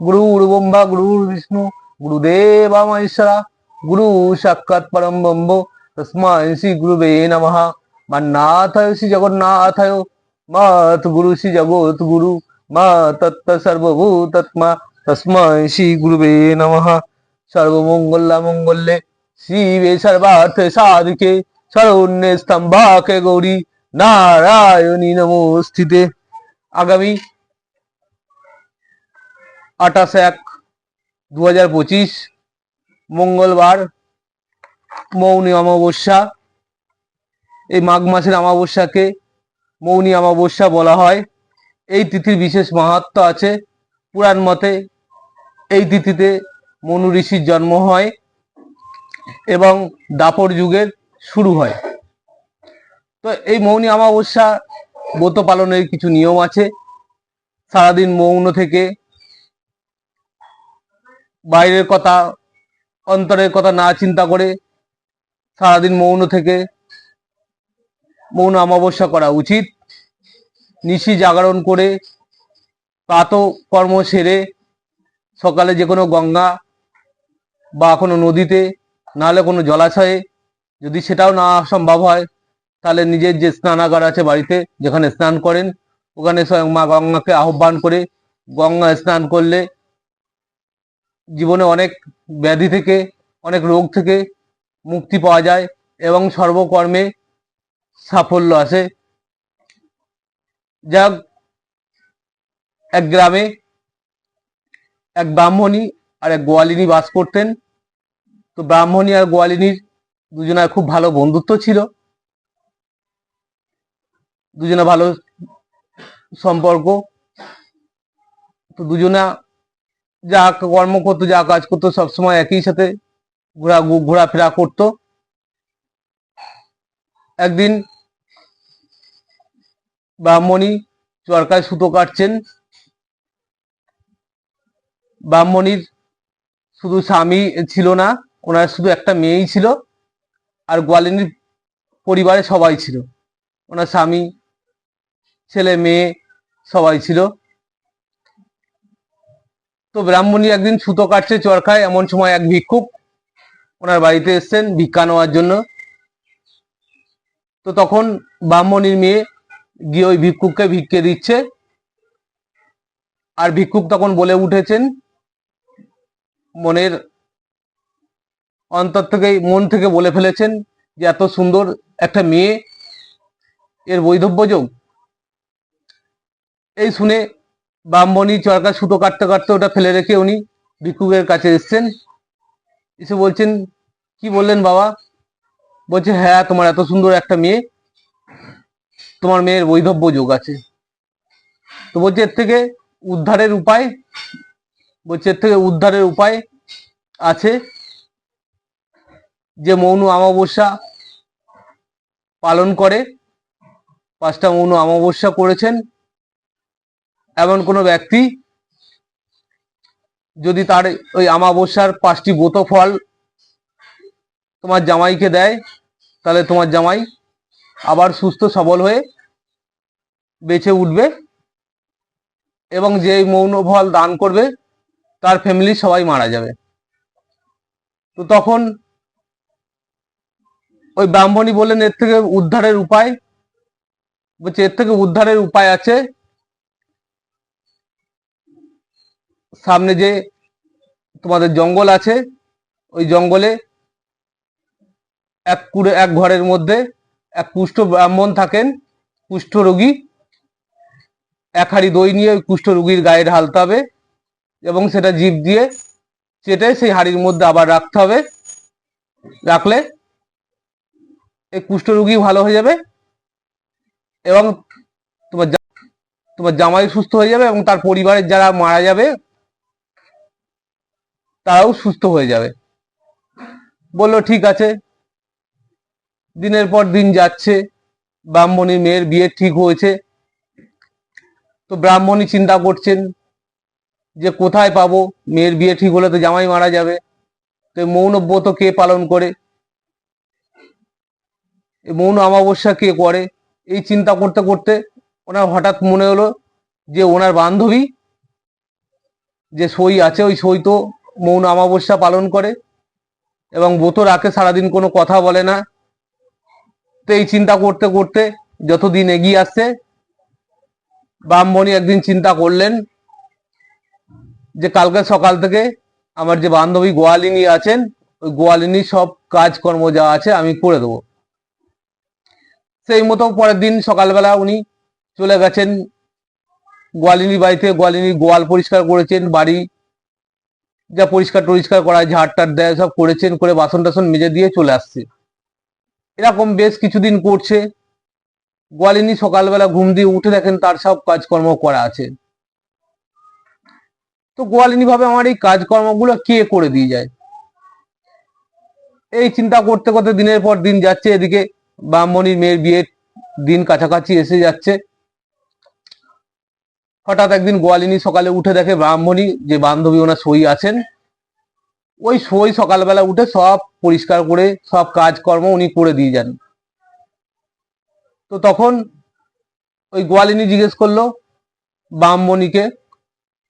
গুরুর ব্রহ্মা গুরুর বিষ্ণু গুরুদেবা মহেশ্বরা গুরু সাক্ষাৎ পরম ব্রহ্ম তস্মাই শ্রী গুরুবে নমঃ মান্নাথায় শ্রী জগন্নাথায় মাত গুরু শ্রী জগৎ গুরু মা তত্ত সর্বভূতত্মা তস্মাই শ্রী গুরুবে নমঃ সর্বমঙ্গলা মঙ্গলে শিবে সর্বার্থ সাধিকে শরণ্যে স্তম্ভাকে গৌরী নারায়ণী নমস্তিতে আগামী আঠাশ এক দু হাজার পঁচিশ, মঙ্গলবার, মৌনী অমাবস্যা। এই মাঘ মাসের অমাবস্যাকে মৌনী অমাবস্যা বলা হয়। এই তিথির বিশেষ মাহাত্ম আছে। পুরাণ মতে এই তিথিতে মনু ঋষির জন্ম হয় এবং দাপর যুগের শুরু হয়। তো এই মৌনী অমাবস্যা ব্রত পালনের কিছু নিয়ম আছে। সারাদিন মৌন থেকে বাইরের কথা, অন্তরের কথা না চিন্তা করে সারাদিন মৌন থেকে মৌন অমাবস্যা করা উচিত। নিশি জাগরণ করে প্রাত কর্ম সেরে সকালে যে কোনো গঙ্গা বা কোনো নদীতে, নাহলে কোনো জলাশয়ে, যদি সেটাও না সম্ভব হয়, তাহলে নিজের যে স্নানাগার আছে বাড়িতে, যেখানে স্নান করেন, ওখানে স্বয়ং মা গঙ্গাকে আহ্বান করে গঙ্গা স্নান করলে জীবনে অনেক ব্যাধি থেকে, অনেক রোগ থেকে মুক্তি পাওয়া যায় এবং সর্বকর্মে সাফল্য আসে। যাক, এক গ্রামে এক ব্রাহ্মণী আর এক গোয়ালিনী বাস করতেন। তো ব্রাহ্মণী আর গোয়ালিনীর দুজনের খুব ভালো বন্ধুত্ব ছিল। দুজনে ভালো সম্পর্ক। তো দুজনা যা কর্ম করতো, যা কাজ করতো, সবসময় একই সাথে ঘোরা, ঘোরাফেরা করতো। একদিন ব্রাহ্মণী চরকায় সুতো কাটছেন। ব্রাহ্মণীর শুধু স্বামী ছিল না, ওনার শুধু একটা মেয়েই ছিল আর গোয়ালিনীর পরিবারে সবাই ছিল। ওনার স্বামী, ছেলে, মেয়ে সবাই ছিল। তো ব্রাহ্মণী একদিন সুতো কাটছে চরখায় এমন সময় এক ভিক্ষুক ওনার বাড়িতে এসছেন ভিক্ষা নেওয়ার জন্য। তো তখন ব্রাহ্মণীর মেয়ে গিয়ে ওই ভিক্ষুককে ভিক্ষে দিচ্ছে। আর ভিক্ষুক তখন বলে উঠেছেন, মনের অন্তর থেকে মন থেকে বলে ফেলেছেন যে এত সুন্দর একটা মেয়ে, এর বৈধব্য যোগ। এই শুনে ব্রাহ্মণী চরকা সুতো কাটতে কাটতে ওটা ফেলে রেখে উনি ভিক্ষুকের কাছে এসছেন। এসে বলছেন, কি বললেন বাবা? বলছে হ্যাঁ তোমার এত সুন্দর একটা মেয়ে। তোমার মেয়ের বৈধব্য যোগ আছে। তো বলছে, এর থেকে উদ্ধারের উপায়? বলছে, এর থেকে উদ্ধারের উপায় আছে যে মৌন অমাবস্যা পালন করে। পাঁচটা মৌন অমাবস্যা করেছেন। এমন কোনো ব্যক্তি যদি তার ওই অমাবস্যার পাঁচটি ব্রত ফল তোমার জামাইকে দেয়, তাহলে তোমার জামাই আবার সুস্থ, সবল হয়ে বেঁচে উঠবে এবং যে মৌন ফল দান করবে, তার ফ্যামিলি সবাই মারা যাবে। তো তখন ওই ব্রাহ্মণী বললেন, এর থেকে উদ্ধারের উপায়, বলছে, এর থেকে উদ্ধারের উপায় আছে সামনে যে তোমাদের জঙ্গল আছে, ওই জঙ্গলে এক কুড়ে, এক ঘরের মধ্যে এক কুষ্ঠ ব্রাহ্মণ থাকেন, কুষ্ঠ রোগী। এক হাড়ি দই নিয়ে ওই কুষ্ঠ রোগীর গায়ে ঢালতে হবে এবং সেটা জিভ দিয়ে চেটে সেই হাড়ির মধ্যে আবার রাখতে হবে। রাখলে এই কুষ্ঠ কুষ্ঠরোগী ভালো হয়ে যাবে এবং তোমার তোমার জামাই সুস্থ হয়ে যাবে এবং তার পরিবারের যারা মারা যাবে তারাও সুস্থ হয়ে যাবে। বলল, ঠিক আছে। দিনের পর দিন যাচ্ছে। ব্রাহ্মণী মেয়ের বিয়ে ঠিক হয়েছে। তো ব্রাহ্মণী চিন্তা করছেন যে, কোথায় পাবো? মেয়ের বিয়ে ঠিক হলে তো জামাই মারা যাবে। তো এই মৌন ব্রত কে পালন করে? মৌন অমাবস্যা কে করে? এই চিন্তা করতে করতে ওনার হঠাৎ মনে হলো যে, ওনার বান্ধবী যে সই আছে, ওই সই তো মৌন অমাবস্যা পালন করে এবং ব্রত রাখে, সারাদিন কোনো কথা বলে না। তো এই চিন্তা করতে করতে যতদিন এগিয়ে আসছে ব্রাহ্মণী একদিন চিন্তা করলেন যে কালকে সকাল থেকে আমার যে বান্ধবী গোয়ালিনী আছেন, ওই গোয়ালিনী সব কাজকর্ম যা আছে আমি করে দেবো। সেই মতো পরের দিন সকালবেলা উনি চলে গেছেন, গোয়ালিনীর বাড়িতে, গোয়ালিনীর গোয়াল পরিষ্কার করেছেন, বাড়ি যা পরিষ্কার টরিষ্কার করা ঝাড় টাড় দেয়, সব করেছেন, করে বাসন টাসন মেজে দিয়ে চলে আসছে। এরকম বেশ কিছুদিন করছে। গোয়ালিনী সকালবেলা ঘুম দিয়ে উঠে দেখেন তার সব কাজকর্ম করা আছে। তো গোয়ালিনী ভাবে আমার এই কাজকর্মগুলো কে করে দিয়ে যায়? এই চিন্তা করতে করতে দিনের পর দিন যাচ্ছে, এদিকে ব্রাহ্মণীর মেয়ের বিয়ের দিন কাছাকাছি এসে যাচ্ছে। হঠাৎ একদিন গোয়ালিনী সকালে উঠে দেখে ব্রাহ্মণী যে বান্ধবী ওনার সই আছেন, ওই সই সকালবেলা উঠে সব পরিষ্কার করে, সব কাজকর্ম উনি করে দিয়ে যান। তো তখন ওই গোয়ালিনী জিজ্ঞেস করল ব্রাহ্মণীকে,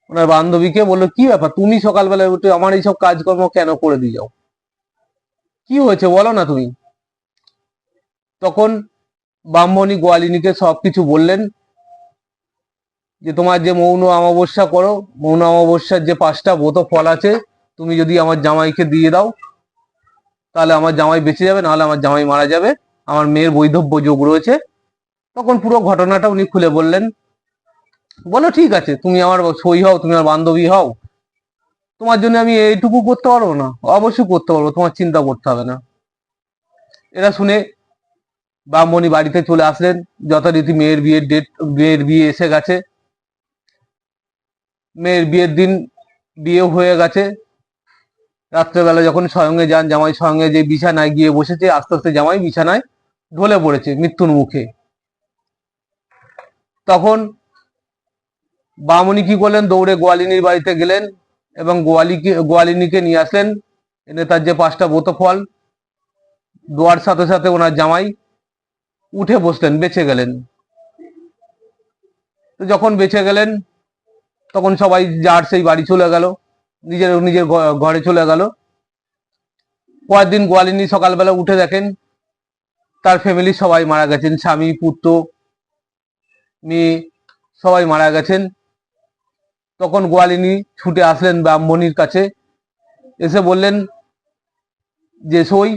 ওনার বান্ধবীকে, বলল, কি ব্যাপার? তুমি সকালবেলায় উঠে আমার এইসব কাজকর্ম কেন করে দিয়ে যাও? কি হয়েছে বলো না তুমি? তখন ব্রাহ্মণী গোয়ালিনীকে সবকিছু বললেন যে তোমার যে মৌন অমাবস্যা করো, মৌন অমাবস্যার যে পাঁচটা ব্রত ফল আছে, তুমি যদি আমার জামাইকে দিয়ে দাও, তাহলে আমার জামাই বেঁচে যাবে, নাহলে আমার জামাই মারা যাবে। আমার মেয়ের বৈধব্য যোগ রয়েছে। তখন পুরো ঘটনাটা উনি খুলে বললেন, বলো ঠিক আছে, তুমি আমার সই হও, তুমি আমার বান্ধবী হও। তোমার জন্য আমি এইটুকু করতে পারব না? অবশ্যই করতে পারব, তোমার চিন্তা করতে হবে না। এরা শুনে ব্রাহ্মণী বাড়িতে চলে আসলেন। যথারীতি মেয়ের বিয়ের ডেট মেয়ের বিয়ে এসে গেছে। মেয়ের বিয়ের দিন বিয়ে হয়ে গেছে। রাত্রেবেলা যখন স্বয়ংয়ে যান, জামাই স্বয়ংয়ে যে বিছানায় গিয়ে বসেছে, আস্তে আস্তে জামাই বিছানায় ঢলে পড়েছে মৃত্যুর মুখে। তখন বামুনি কি করলেন? দৌড়ে গোয়ালিনীর বাড়িতে গেলেন এবং গোয়ালিকে, গোয়ালিনীকে নিয়ে আসলেন। এনে তার যে পাঁচটা বোত ফল দোয়ার সাথে সাথে ওনার জামাই উঠে বসলেন, বেঁচে গেলেন। তো যখন বেঁচে গেলেন তখন সবাই যার সেই বাড়ি চলে গেল, নিজের নিজের ঘরে চলে গেল। পরের দিন গোয়ালিনী সকালবেলা উঠে দেখেন, তার ফ্যামিলি সবাই মারা গেছেন, স্বামী, পুত্র, মেয়ে, সবাই মারা গেছেন। তখন গোয়ালিনী ছুটে আসলেন ব্রাহ্মণীর কাছে, এসে বললেন, যে সই,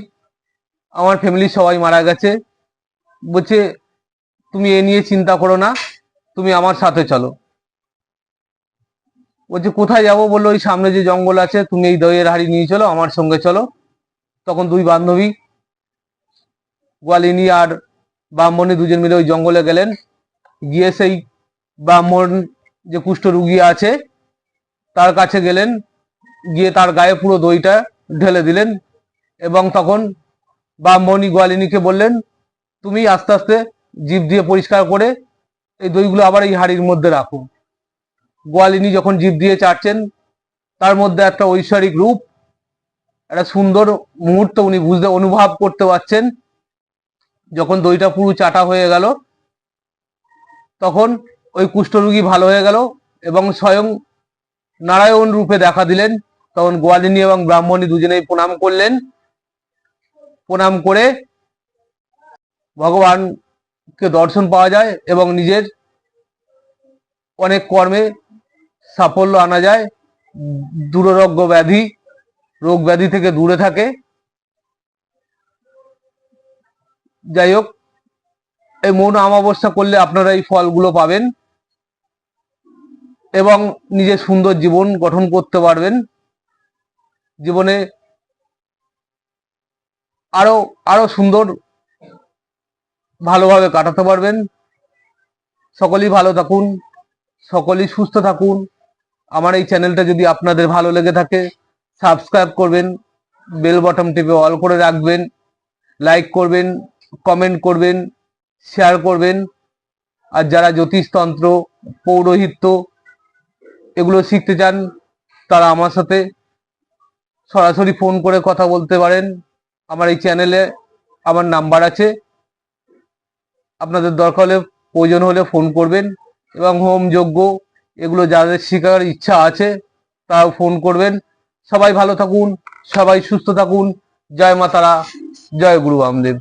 আমার ফ্যামিলির সবাই মারা গেছে। বলছে, তুমি এ নিয়ে চিন্তা করো না, তুমি আমার সাথে চলো। বলছে কোথায় যাব বলল, ওই সামনে যে জঙ্গল আছে, তুমি এই দইয়ের হাড়ি নিয়ে চলো, আমার সঙ্গে চলো। তখন দুই বান্ধবী, গোয়ালিনী আর ব্রাহ্মণী দুজন মিলে ওই জঙ্গলে গেলেন। গিয়ে সেই ব্রাহ্মণ যে কুষ্ঠ রুগী আছে, তার কাছে গেলেন। গিয়ে তার গায়ে পুরো দইটা ঢেলে দিলেন এবং তখন ব্রাহ্মণী গোয়ালিনীকে বললেন, তুমি আস্তে আস্তে জিভ দিয়ে পরিষ্কার করে এই দইগুলো আবার এই হাড়ির মধ্যে রাখো। গোয়ালিনী যখন জীব দিয়ে চাটছেন, তার মধ্যে একটা ঐশ্বরিক রূপ, একটা সুন্দর মুহূর্ত উনি বুঝতে, অনুভব করতে পারছেন। যখন দইটা পুরো চাটা হয়ে গেল, তখন ওই কুষ্ঠরোগী ভালো হয়ে গেল এবং স্বয়ং নারায়ণ রূপে দেখা দিলেন। তখন গোয়ালিনী এবং ব্রাহ্মণী দুজনেই প্রণাম করলেন। প্রণাম করে ভগবানকে দর্শন পাওয়া যায় এবং নিজের অনেক কর্মে সাফল্য আনা যায়, দুরারোগ্য ব্যাধি, রোগ ব্যাধি থেকে দূরে থাকে। যাই হোক, এই মৌন অমাবস্যা করলে আপনারা এই ফলগুলো পাবেন এবং নিজের সুন্দর জীবন গঠন করতে পারবেন। জীবনে আরও আরও সুন্দর ভালোভাবে কাটাতে পারবেন। সকলেই ভালো থাকুন, সকলেই সুস্থ থাকুন। আমার এই চ্যানেলটা যদি আপনাদের ভালো লেগে থাকে সাবস্ক্রাইব করবেন বেল বটম টিপে অল করে রাখবেন লাইক করবেন কমেন্ট করবেন শেয়ার করবেন। আর যারা জ্যোতিষতন্ত্র, পৌরোহিত্য এগুলো শিখতে চান, তারা আমার সাথে সরাসরি ফোন করে কথা বলতে পারেন। আমার এই চ্যানেলে আমার নাম্বার আছে। আপনাদের দরকার হলে প্রয়োজন হলে ফোন করবেন। এবং হোম যজ্ঞ এগুলো যাদের শেখার ইচ্ছা আছে তাও ফোন করবেন। সবাই ভালো থাকুন, সবাই সুস্থ থাকুন। জয় মাতারা, জয় গুরু বামদেব।